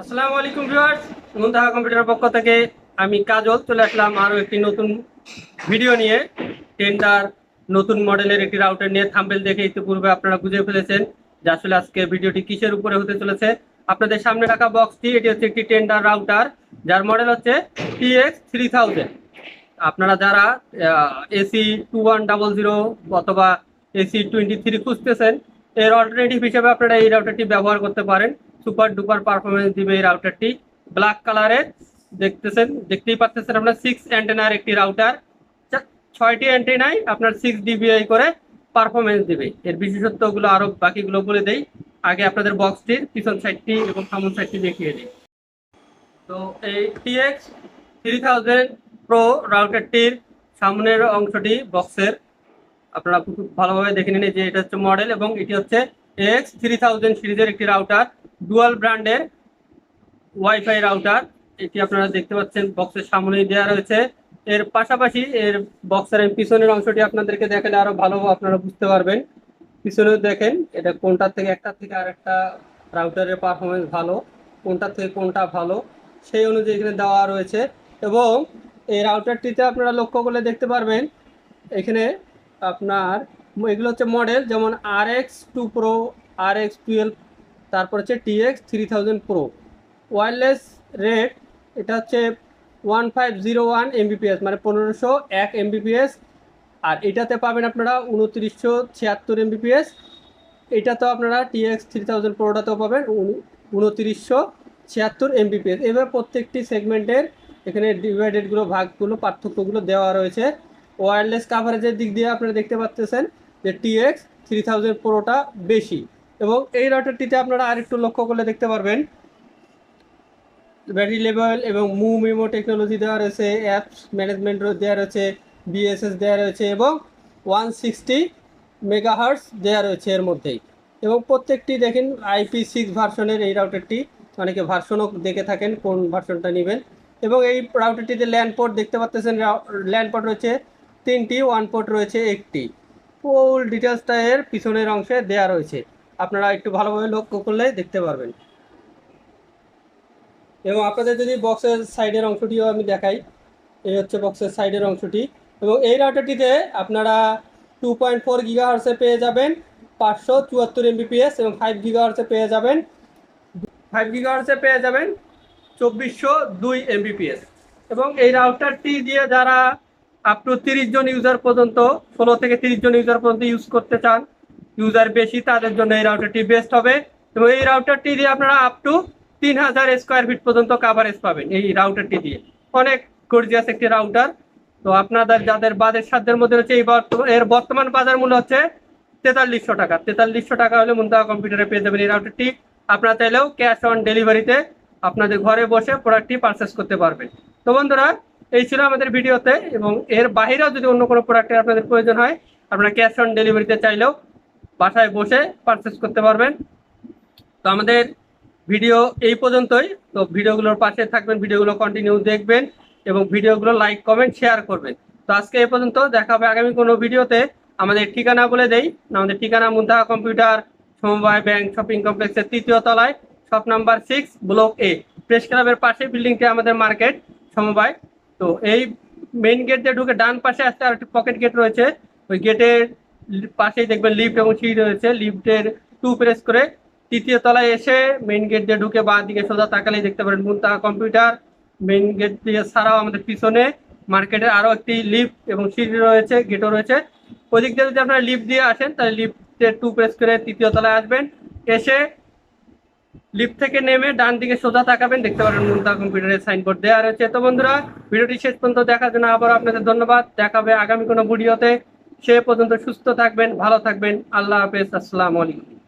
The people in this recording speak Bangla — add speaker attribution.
Speaker 1: আসসালামু আলাইকুম ভিউয়ার্স মুন্তাহা কম্পিউটার পক্ষ থেকে আমি কাজল চলে আসলাম আরও একটি নতুন ভিডিও নিয়ে। টেন্ডার নতুন মডেলের একটি রাউটার নিয়ে থাম্বেল দেখে ইতিপূর্বে আপনারা বুঝে ফেলেছেন যে আসলে আজকে ভিডিওটি কিসের উপরে হতে চলেছে। আপনাদের সামনে রাখা বক্সটি এটি হচ্ছে একটি টেন্ডার রাউটার যার মডেল হচ্ছে টিএক্স থ্রি থাউজেন্ড আপনারা যারা AC two one double zero অথবা এসি টোয়েন্টি থ্রি খুঁজতেছেন, এর অল্টারনেটিভ হিসেবে আপনারা এই রাউটারটি ব্যবহার করতে পারেন। সুপার ডুপার পারফরমেন্স দিবে এই রাউটারটি। ব্ল্যাক কালারের দেখতেছেন, দেখতেই পাচ্ছেন আপনার সিক্স অ্যান্টেনার একটি রাউটার। ছয়টি অ্যান্টেনায় আপনার সিক্স ডিবিআই করে পারফরমেন্স দিবে। এর বিশেষত্বগুলো আরও বাকিগুলো বলে দেই। আগে আপনাদের বক্সটির পিছন সাইডটি এবং সামন সাইডটি দেখিয়ে দিই। তো এই টিএক্স থ্রি থাউজেন্ড প্রো রাউটারটির সামনের অংশটি বক্সের আপনারা খুব ভালোভাবে দেখে নিন যে এটা হচ্ছে মডেল এবং এটি হচ্ছে এক্স থ্রি থাউজেন্ড সিরিজের একটি রাউটার। ডুয়াল ব্র্যান্ডের ওয়াইফাই রাউটার এটি আপনারা দেখতে পাচ্ছেন বক্সের সামনেই দেওয়া রয়েছে। এর পাশাপাশি এর বক্সের পিছনের অংশটি আপনাদেরকে দেখালে আরও ভালো আপনারা বুঝতে পারবেন। পিছনেও দেখেন, এটা কোনটার থেকে একটা থেকে আর একটা রাউটারের পারফরমেন্স ভালো কোনটা থেকে কোনটা ভালো, সেই অনুযায়ী এখানে দেওয়া রয়েছে। এবং এই রাউটারটিতে আপনারা লক্ষ্য করলে দেখতে পারবেন, এখানে আপনার, এগুলো হচ্ছে মডেল যেমন R X two pro R X twelve তারপর হচ্ছে TX three thousand pro wireless rate এটা হচ্ছে one five zero one Mbps মানে পনেরোশো এক এমবিপিএস আর এটাতে পাবেন আপনারা উনত্রিশশো ছিয়াত্তর এমবিপিএস এটাতেও আপনারা টিএক্স থ্রি থাউজেন্ড প্রোটাতেও পাবেন উনত্রিশশো ছিয়াত্তর এমবিপিএস এবার প্রত্যেকটি সেগমেন্টের এখানে ডিভাইডেডগুলো ভাগগুলো, পার্থক্যগুলো দেওয়া রয়েছে। ওয়্যারলেস কাভারেজের দিক দিয়ে আপনারা দেখতে পাচ্ছেন যে টিএক্স থ্রি থাউজেন্ড প্রোটা বেশি। এবং এই রাউটারটিতে আপনারা আরেকটু লক্ষ্য করলে দেখতে পারবেন। ব্যাটারি লেভেল এবং মু মেমো টেকনোলজি দেওয়া রয়েছে অ্যাপস ম্যানেজমেন্ট দেওয়া রয়েছে বিএসএস দেওয়া রয়েছে এবং ওয়ান সিক্সটি মেগাহার্স দেওয়া রয়েছে এর মধ্যেই। এবং প্রত্যেকটি দেখেন আইপি সিক্স ভার্সনের এই রাউটারটি অনেকে ভার্সনও দেখে থাকেন কোন ভার্সনটা নেবেন। এবং এই রাউটারটিতে ল্যান্ড পোর্ট দেখতে পাচ্ছেন ল্যান্ড পোর্ট রয়েছে, তিনটি ওয়ান পোর্ট রয়েছে, একটি। ফুল ডিটেলসটা এর পিছনের অংশে দেওয়া রয়েছে। আপনারা একটু ভালোভাবে লক্ষ্য করলে দেখতে পারবেন। এবং আপনাদের যদি বক্সের সাইডের অংশটিও আমি দেখাই, এই হচ্ছে বক্সের সাইডের অংশটি। এবং এই রাউটারটিতে আপনারা টু পয়েন্ট ফোর গিগাহার্সে পেয়ে যাবেন, পাঁচশো চুয়াত্তর এমবিপিএস এবং ফাইভ গিগাহার্সে পেয়ে যাবেন ফাইভ গিগাহার্সে পেয়ে যাবেন চব্বিশশো দুই এমবিপিএস এবং এই রাউটারটি দিয়ে যারা আপ টু তিরিশ জন ইউজার পর্যন্ত, ষোলো থেকে তিরিশ জন ইউজার পর্যন্ত ইউজ করতে চান ইউজার বেশি, তাদের জন্য এই রাউটারটি বেস্ট হবে। এবং এই রাউটারটি দিয়ে আপনারা আপ টু তিন হাজার স্কোয়ার ফিট পর্যন্ত কাভারেজ পাবেন এই রাউটারটি দিয়ে। অনেক গর্জিয়াস একটি রাউটার তো আপনাদের যাদের বাজেট সাধ্যের মধ্যে হচ্ছে এই এর বর্তমান বাজার মূল্য হচ্ছে তেতাল্লিশশো টাকা। তেতাল্লিশশো টাকা হলে মুন্তাহা কম্পিউটারে পেয়ে যাবেন এই রাউটারটি আপনারা চাইলেও ক্যাশ অন ডেলিভারিতে আপনাদের ঘরে বসে প্রোডাক্টটি পারচেস করতে পারবেন। তো বন্ধুরা, এই ছিল আমাদের ভিডিওতে এবং এর বাহিরেও যদি অন্য কোনো প্রোডাক্টের আপনাদের প্রয়োজন হয়, আপনারা ক্যাশ অন ডেলিভারিতে চাইলেও বাসায় বসে পারচেস করতে পারবেন। তো আমাদের ভিডিও এই পর্যন্তই। তো ভিডিওগুলোর পাশে থাকবেন ভিডিওগুলো কন্টিনিউ দেখবেন এবং ভিডিওগুলো লাইক কমেন্ট শেয়ার করবেন। তো আজকে এই পর্যন্ত দেখা হবে আগামী কোনো ভিডিওতে আমাদের ঠিকানা বলে দেই। আমাদের ঠিকানা মুন্তাহা কম্পিউটার, সমবায় ব্যাংক শপিং কমপ্লেক্সের তৃতীয় তলায় shop number six block A press ক্লাবের পাশে বিল্ডিংটি আমাদের মার্কেট সমবায়। তো এই মেইন গেট দিয়ে ঢুকে ডান পাশে আসতে আর একটি পকেট গেট রয়েছে। ওই গেটের পাশেই দেখবেন লিফট এবং সিঁড়ি রয়েছে। লিফটের টু প্রেস করে তৃতীয় তলায় এসে মেইন গেট দিয়ে ঢুকে বাঁ দিকে সোজা তাকালেই দেখতে পারেন মুন্তাহা কম্পিউটার মেইন গেট দিয়ে ছাড়াও আমাদের পিছনে মার্কেটের আরও একটি লিফট এবং সিঁড়ি রয়েছে গেটও রয়েছে। ওই দিক দিয়ে যদি আপনারা লিফট দিয়ে আসেন, তাহলে লিফটের টু প্রেস করে তৃতীয় তলায় আসবেন। এসে লিফট থেকে নেমে ডান দিকে সোজা তাকাবেন, দেখতে পারেন মুন্তা কম্পিউটারের সাইনবোর্ড দেওয়া রয়েছে। তো বন্ধুরা, ভিডিওটি শেষ পর্যন্ত দেখার জন্য আবার আপনাদের ধন্যবাদ। দেখাবে আগামী কোনো ভিডিওতে। সে পর্যন্ত সুস্থ থাকবেন ভালো থাকবেন। আল্লাহ হাফেজ আসসালামু আলাইকুম।